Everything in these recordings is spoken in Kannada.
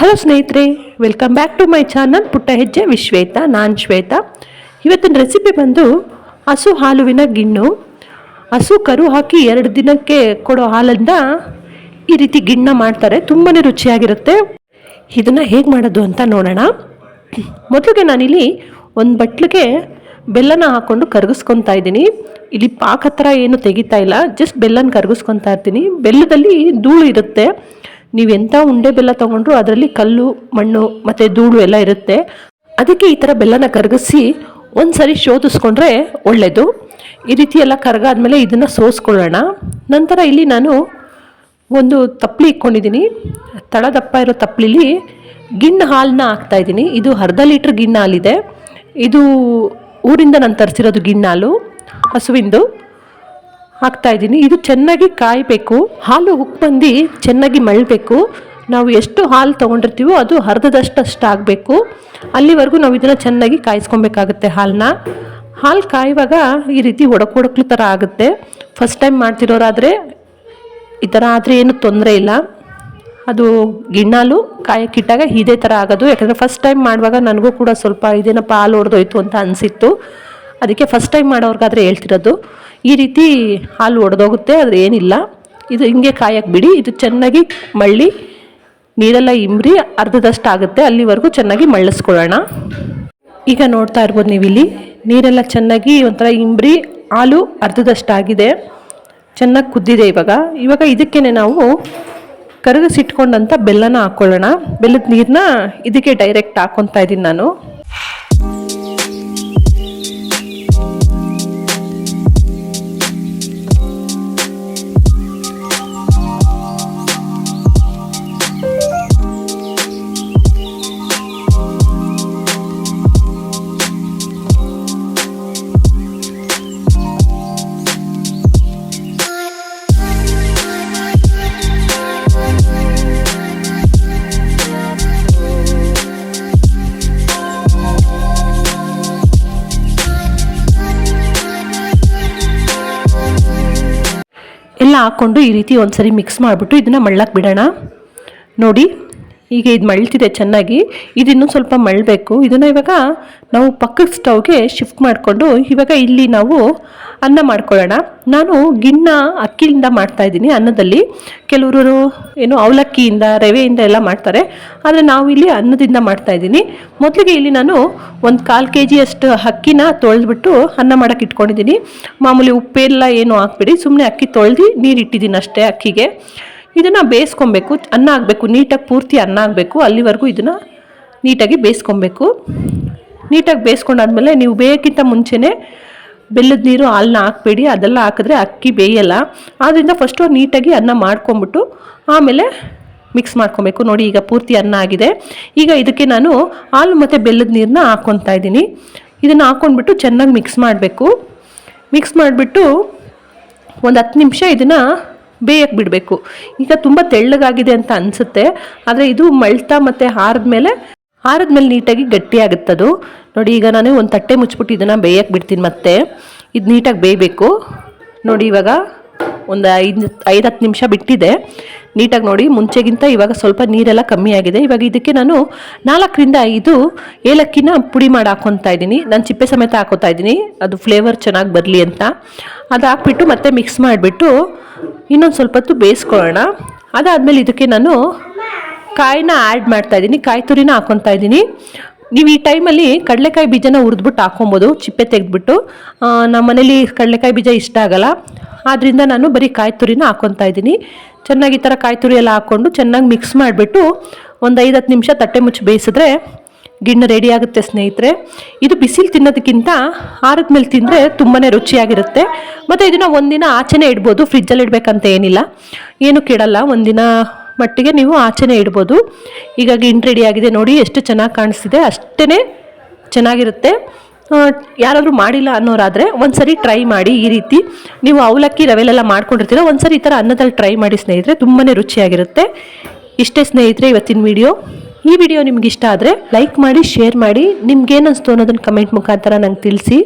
ಹಲೋ ಸ್ನೇಹಿತರೆ welcome back to my channel Putta Hejje ವಿಶ್ವೇತ, ನಾನು ಶ್ವೇತಾ. ಇವತ್ತಿನ ರೆಸಿಪಿ ಬಂದು ಹಸು ಹಾಲುವಿನ ಗಿಣ್ಣು. ಹಸು ಕರು ಹಾಕಿ ಎರಡು ದಿನಕ್ಕೆ ಕೊಡೋ ಹಾಲಿಂದ ಈ ರೀತಿ ಗಿಣ್ಣ ಮಾಡ್ತಾರೆ ತುಂಬಾ ರುಚಿಯಾಗಿರುತ್ತೆ. ಇದನ್ನು ಹೇಗೆ ಮಾಡೋದು ಅಂತ ನೋಡೋಣ. ಮೊದಲಿಗೆ ನಾನಿಲ್ಲಿ ಒಂದು ಬಟ್ಲಿಗೆ ಬೆಲ್ಲನ ಹಾಕ್ಕೊಂಡು ಕರಗಿಸ್ಕೊತಾ ಇದ್ದೀನಿ. ಇಲ್ಲಿ ಪಾಕ ಹತ್ರ ಏನು ತೆಗಿತಾ ಇಲ್ಲ ಜಸ್ಟ್ ಬೆಲ್ಲನ ಕರಗಿಸ್ಕೊತಾ ಇರ್ತೀನಿ. ಬೆಲ್ಲದಲ್ಲಿ ಧೂಳು ಇರುತ್ತೆ. ನೀವು ಎಂಥ ಉಂಡೆ ಬೆಲ್ಲ ತೊಗೊಂಡ್ರು ಅದರಲ್ಲಿ ಕಲ್ಲು, ಮಣ್ಣು ಮತ್ತು ಧೂಳು ಎಲ್ಲ ಇರುತ್ತೆ. ಅದಕ್ಕೆ ಈ ಥರ ಬೆಲ್ಲನ ಕರಗಿಸಿ ಒಂದು ಸರಿ ಶೋಧಿಸ್ಕೊಂಡ್ರೆ ಒಳ್ಳೆಯದು ಈ ರೀತಿ ಎಲ್ಲ ಕರಗಾದ್ಮೇಲೆ ಇದನ್ನು ಸೋಸ್ಕೊಳ್ಳೋಣ. ನಂತರ ಇಲ್ಲಿ ನಾನು ಒಂದು ತಪ್ಪಲಿ ಇಟ್ಕೊಂಡಿದ್ದೀನಿ. ತಳ ದಪ್ಪ ಇರೋ ತಪ್ಪಲಿಲಿ ಗಿಣ್ಣು ಹಾಲನ್ನ ಹಾಕ್ತಾ ಇದ್ದೀನಿ. ಇದು ಅರ್ಧ ಲೀಟ್ರ್ ಗಿಣ್ಣು ಹಾಲಿದೆ. ಇದು ಊರಿಂದ ನಾನು ತರಿಸಿರೋದು ಗಿಣ್ಣು ಹಾಲು, ಹಸುವಿಂದು. ಹಾಕ್ತಾ ಇದ್ದೀನಿ. ಇದು ಚೆನ್ನಾಗಿ ಕಾಯಬೇಕು. ಹಾಲು ಉಪ್ಪು ಬಂದು ಚೆನ್ನಾಗಿ ಮಳಬೇಕು ನಾವು ಎಷ್ಟು ಹಾಲು ತೊಗೊಂಡಿರ್ತೀವೋ ಅದು ಅರ್ಧದಷ್ಟು ಆಗಬೇಕು. ಅಲ್ಲಿವರೆಗೂ ನಾವು ಇದನ್ನು ಚೆನ್ನಾಗಿ ಕಾಯಿಸ್ಕೊಬೇಕಾಗುತ್ತೆ ಹಾಲನ್ನ. ಹಾಲು ಕಾಯುವಾಗ ಈ ರೀತಿ ಒಡಕೊಡಕ್ಲು ಥರ ಆಗುತ್ತೆ. ಫಸ್ಟ್ ಟೈಮ್ ಮಾಡ್ತಿರೋರಾದರೆ ಈ ಥರ ಆದರೆ ಏನು ತೊಂದರೆ ಇಲ್ಲ. ಅದು ಗಿಣ್ಣಾಲು ಕಾಯಕ್ಕಿಟ್ಟಾಗ ಇದೇ ಥರ ಆಗೋದು. ಯಾಕಂದರೆ ಫಸ್ಟ್ ಟೈಮ್ ಮಾಡುವಾಗ ನನಗೂ ಕೂಡ ಸ್ವಲ್ಪ ಇದೇನಪ್ಪ ಹಾಲು ಹೊಡೆದೋಯ್ತು ಅಂತ ಅನಿಸಿತ್ತು. ಅದಕ್ಕೆ ಫಸ್ಟ್ ಟೈಮ್ ಮಾಡೋರ್ಗಾದ್ರೆ ಹೇಳ್ತಿರೋದು. ಈ ರೀತಿ ಹಾಲು ಒಡೆದೋಗುತ್ತೆ, ಆದರೆ ಏನಿಲ್ಲ. ಇದು ಹಿಂಗೆ ಕಾಯಕ್ಕೆ ಬಿಡಿ. ಇದು ಚೆನ್ನಾಗಿ ಮಳ್ಳಿ, ನೀರೆಲ್ಲ ಇಂಬ್ರಿ, ಅರ್ಧದಷ್ಟು ಆಗುತ್ತೆ. ಅಲ್ಲಿವರೆಗೂ ಚೆನ್ನಾಗಿ ಮಳ್ಳಿಸ್ಕೊಳ್ಳೋಣ. ಈಗ ನೋಡ್ತಾ ಇರ್ಬೋದು ನೀವು ಇಲ್ಲಿ ನೀರೆಲ್ಲ ಚೆನ್ನಾಗಿ ಒಂಥರ ಇಂಬ್ರಿ, ಹಾಲು ಅರ್ಧದಷ್ಟು ಆಗಿದೆ. ಚೆನ್ನಾಗಿ ಕುದ್ದಿದೆ ಇವಾಗ. ಇವಾಗ ಇದಕ್ಕೇ ನಾವು ಕರಗಿಸಿಟ್ಕೊಂಡಂಥ ಬೆಲ್ಲನ ಹಾಕ್ಕೊಳ್ಳೋಣ. ಬೆಲ್ಲದ ನೀರನ್ನ ಇದಕ್ಕೆ ಡೈರೆಕ್ಟ್ ಹಾಕ್ಕೊತಾ ಇದ್ದೀನಿ ನಾನು. ಎಲ್ಲ ಹಾಕ್ಕೊಂಡು ಈ ರೀತಿ ಒಂದ್ಸರಿ ಮಿಕ್ಸ್ ಮಾಡಿಬಿಟ್ಟು ಇದನ್ನು ಮಳ್ಳಕ್ಕೆ ಬಿಡೋಣ. ನೋಡಿ. ಈಗ ಇದು ಮಳ್ತಿದೆ ಚೆನ್ನಾಗಿ, ಇದಿನ್ನೂ ಸ್ವಲ್ಪ ಮಳಬೇಕು. ಇದನ್ನು ಇವಾಗ ನಾವು ಪಕ್ಕದ ಸ್ಟವ್ಗೆ ಶಿಫ್ಟ್ ಮಾಡಿಕೊಂಡು ಇವಾಗ ಇಲ್ಲಿ ನಾವು ಅನ್ನ ಮಾಡ್ಕೊಳ್ಳೋಣ. ನಾನು ಗಿಣ್ಣ ಅಕ್ಕಿಯಿಂದ ಮಾಡ್ತಾ ಇದ್ದೀನಿ ಅನ್ನದಲ್ಲಿ. ಕೆಲವರು ಏನು ಅವಲಕ್ಕಿಯಿಂದ, ರವೆಯಿಂದ ಎಲ್ಲ ಮಾಡ್ತಾರೆ. ಆದರೆ ನಾವು ಇಲ್ಲಿ ಅನ್ನದಿಂದ ಮಾಡ್ತಾ ಇದ್ದೀನಿ. ಮೊದಲಿಗೆ ಇಲ್ಲಿ ನಾನು ಒಂದು ಕಾಲು ಕೆ ಜಿಯಷ್ಟು ಅಕ್ಕಿನ ತೊಳೆದ್ಬಿಟ್ಟು ಅನ್ನ ಮಾಡೋಕ್ಕೆ ಇಟ್ಕೊಂಡಿದ್ದೀನಿ. ಮಾಮೂಲಿ ಉಪ್ಪೆಲ್ಲ ಏನು ಹಾಕ್ಬಿಡಿ. ಸುಮ್ಮನೆ ಅಕ್ಕಿ ತೊಳೆದು ನೀರು ಇಟ್ಟಿದ್ದೀನಿ ಅಷ್ಟೇ ಅಕ್ಕಿಗೆ. ಇದನ್ನು ಬೇಯಿಸ್ಕೊಬೇಕು, ಅನ್ನ ಆಗಬೇಕು, ನೀಟಾಗಿ ಪೂರ್ತಿ ಅನ್ನ ಆಗಬೇಕು, ಅಲ್ಲಿವರೆಗೂ ಇದನ್ನು ನೀಟಾಗಿ ಬೇಯಿಸ್ಕೊಬೇಕು. ನೀಟಾಗಿ ಬೇಯಿಸ್ಕೊಂಡಾದ್ಮೇಲೆ ನೀವು ಬೇಯಕ್ಕಿಂತ ಮುಂಚೆನೇ ಬೆಲ್ಲದ ನೀರು ಹಾಲನ್ನ ಹಾಕಬೇಡಿ, ಅದೆಲ್ಲ ಹಾಕಿದ್ರೆ ಅಕ್ಕಿ ಬೇಯಲ್ಲ. ಆದ್ದರಿಂದ ಫಸ್ಟು ನೀಟಾಗಿ ಅನ್ನ ಮಾಡ್ಕೊಂಬಿಟ್ಟು ಆಮೇಲೆ ಮಿಕ್ಸ್ ಮಾಡ್ಕೊಬೇಕು. ನೋಡಿ ಈಗ ಪೂರ್ತಿ ಅನ್ನ ಆಗಿದೆ. ಈಗ ಇದಕ್ಕೆ ನಾನು ಹಾಲು ಮತ್ತು ಬೆಲ್ಲದ ನೀರನ್ನ ಹಾಕ್ಕೊತಾ ಇದ್ದೀನಿ. ಇದನ್ನು ಹಾಕ್ಕೊಂಡ್ಬಿಟ್ಟು ಚೆನ್ನಾಗಿ ಮಿಕ್ಸ್ ಮಾಡಬೇಕು. ಮಿಕ್ಸ್ ಮಾಡಿಬಿಟ್ಟು ಒಂದು ಹತ್ತು ನಿಮಿಷ ಇದನ್ನು ಬೇಯಕ್ಕೆ ಬಿಡಬೇಕು. ಈಗ ತುಂಬ ತೆಳ್ಳಗಾಗಿದೆ ಅಂತ ಅನಿಸುತ್ತೆ. ಆದರೆ ಇದು ಮಳ್ತಾ ಮತ್ತು ಹಾರಿದ್ಮೇಲೆ ಹಾರಿದ್ಮೇಲೆ ನೀಟಾಗಿ ಗಟ್ಟಿಯಾಗುತ್ತದು. ನೋಡಿ, ಈಗ ನಾನು ಒಂದು ತಟ್ಟೆ ಮುಚ್ಚಿಬಿಟ್ಟು ಇದನ್ನು ಬೇಯಕ್ಕೆ ಬಿಡ್ತೀನಿ ಮತ್ತೆ. ಇದು ನೀಟಾಗಿ ಬೇಯಬೇಕು. ನೋಡಿ, ಇವಾಗ ಒಂದು ಐದು ಐದು ಹತ್ತು ನಿಮಿಷ ಬಿಟ್ಟಿದೆ. ನೀಟಾಗಿ ನೋಡಿ, ಮುಂಚೆಗಿಂತ ಇವಾಗ ಸ್ವಲ್ಪ ನೀರೆಲ್ಲ ಕಮ್ಮಿ ಆಗಿದೆ. ಇವಾಗ ಇದಕ್ಕೆ ನಾನು ನಾಲ್ಕರಿಂದ ಐದು ಏಲಕ್ಕಿನ ಪುಡಿ ಮಾಡಿ ಹಾಕ್ಕೊತಾ ಇದ್ದೀನಿ. ನಾನು ಚಿಪ್ಪೆ ಸಮೇತ ಹಾಕೋತಾ ಇದ್ದೀನಿ. ಅದು ಫ್ಲೇವರ್ ಚೆನ್ನಾಗಿ ಬರಲಿ ಅಂತ. ಅದು ಹಾಕ್ಬಿಟ್ಟು ಮತ್ತೆ ಮಿಕ್ಸ್ ಮಾಡಿಬಿಟ್ಟು ಇನ್ನೊಂದು ಸ್ವಲ್ಪ ಹೊತ್ತು ಬೇಯಿಸ್ಕೊಳ್ಳೋಣ. ಅದಾದಮೇಲೆ ಇದಕ್ಕೆ ನಾನು ಕಾಯಿನ ಆ್ಯಡ್ ಮಾಡ್ತಾ ಇದ್ದೀನಿ. ಕಾಯಿ ತುರಿನ ಹಾಕ್ಕೊತಾ ಇದ್ದೀನಿ. ನೀವು ಈ ಟೈಮಲ್ಲಿ ಕಡಲೆಕಾಯಿ ಬೀಜನ ಹುರಿದ್ಬಿಟ್ಟು ಹಾಕೊಬೋದು. ಚಿಪ್ಪೆ ತೆಗೆದ್ಬಿಟ್ಟು. ನಮ್ಮ ಮನೇಲಿ ಕಡಲೆಕಾಯಿ ಬೀಜ ಇಷ್ಟ ಆಗಲ್ಲ. ಆದ್ದರಿಂದ ನಾನು ಬರೀ ಕಾಯಿ ತುರಿನ ಹಾಕ್ಕೊತಾ ಇದ್ದೀನಿ. ಚೆನ್ನಾಗಿ ಈ ಥರ ಕಾಯಿ ತುರಿ ಎಲ್ಲ ಹಾಕ್ಕೊಂಡು ಚೆನ್ನಾಗಿ ಮಿಕ್ಸ್ ಮಾಡಿಬಿಟ್ಟು ಒಂದು ಐದು ಹತ್ತು ನಿಮಿಷ ತಟ್ಟೆ ಮುಚ್ಚಿ ಬೇಯಿಸಿದ್ರೆ ಗಿಣ್ಣು ರೆಡಿ ಆಗುತ್ತೆ ಸ್ನೇಹಿತರೆ. ಇದು ಬಿಸಿಲು ತಿನ್ನೋದಕ್ಕಿಂತ ಆರದ ಮೇಲೆ ತಿಂದರೆ ತುಂಬಾ ರುಚಿಯಾಗಿರುತ್ತೆ. ಮತ್ತು ಇದನ್ನು ಒಂದಿನ ಆಚೆನೇ ಇಡ್ಬೋದು ಫ್ರಿಜ್ಜಲ್ಲಿ ಇಡಬೇಕಂತ ಏನಿಲ್ಲ. ಏನು ಕೆಡಲ್ಲ ಒಂದಿನ ಮಟ್ಟಿಗೆ ನೀವು ಆಚೆನೇ ಇಡ್ಬೋದು. ಈಗ ಗಿಣ್ಣು ರೆಡಿ ಆಗಿದೆ ನೋಡಿ, ಎಷ್ಟು ಚೆನ್ನಾಗಿ ಕಾಣಿಸ್ತಿದೆ. ಅಷ್ಟೇ ಚೆನ್ನಾಗಿರುತ್ತೆ. ಯಾರಾದರೂ ಮಾಡಿಲ್ಲ ಅನ್ನೋರಾದರೆ ಒಂದು ಸರಿ ಟ್ರೈ ಮಾಡಿ ಈ ರೀತಿ. ನೀವು ಅವಲಕ್ಕಿ ರವೆಲೆಲ್ಲ ಮಾಡ್ಕೊಂಡಿರ್ತೀರ ಒಂದು ಸರಿ ಈ ಥರ ಅನ್ನದಲ್ಲಿ ಟ್ರೈ ಮಾಡಿ ಸ್ನೇಹಿತರೆ ತುಂಬಾ ರುಚಿಯಾಗಿರುತ್ತೆ. ಇಷ್ಟೇ ಸ್ನೇಹಿತರೆ ಇವತ್ತಿನ ವಿಡಿಯೋ ಈ ವಿಡಿಯೋ ನಿಮ್ಗೆ ಇಷ್ಟ ಆದರೆ ಲೈಕ್ ಮಾಡಿ ಶೇರ್ ಮಾಡಿ ನಿಮ್ಗೇನು ಅನಿಸ್ತು ಅನ್ನೋದನ್ನು ಕಮೆಂಟ್ ಮುಖಾಂತರ ನಂಗೆ ತಿಳಿಸಿ.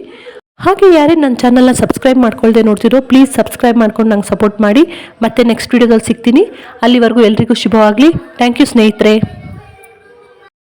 ಹಾಗೆ ಯಾರೇ ನನ್ನ ಚಾನಲ್ನ ಸಬ್ಸ್ಕ್ರೈಬ್ ಮಾಡ್ಕೊಳ್ದೆ ನೋಡ್ತಿರೋ ಪ್ಲೀಸ್ ಸಬ್ಸ್ಕ್ರೈಬ್ ಮಾಡ್ಕೊಂಡು ನಂಗೆ ಸಪೋರ್ಟ್ ಮಾಡಿ. ಮತ್ತೆ ನೆಕ್ಸ್ಟ್ ವಿಡಿಯೋದಲ್ಲಿ ಸಿಗ್ತೀನಿ. ಅಲ್ಲಿವರೆಗೂ ಎಲ್ರಿಗೂ ಶುಭವಾಗಲಿ. ಥ್ಯಾಂಕ್ ಯು ಸ್ನೇಹಿತರೆ.